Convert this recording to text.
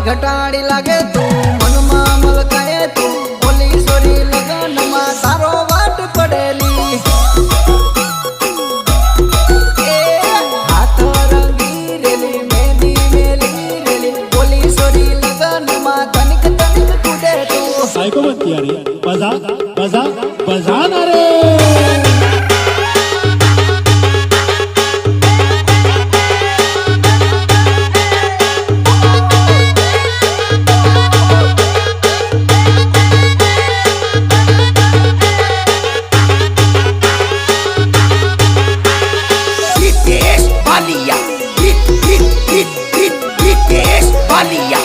ની ઘટાડી લાગે તું. મનમાં મલકાએ તું. બોલી સોરી લગનમાં તારો વાટ પડેલી. હાથ રંગી બજા બજા બજા ના રે. Ballia hit hit hit hit hit S Ballia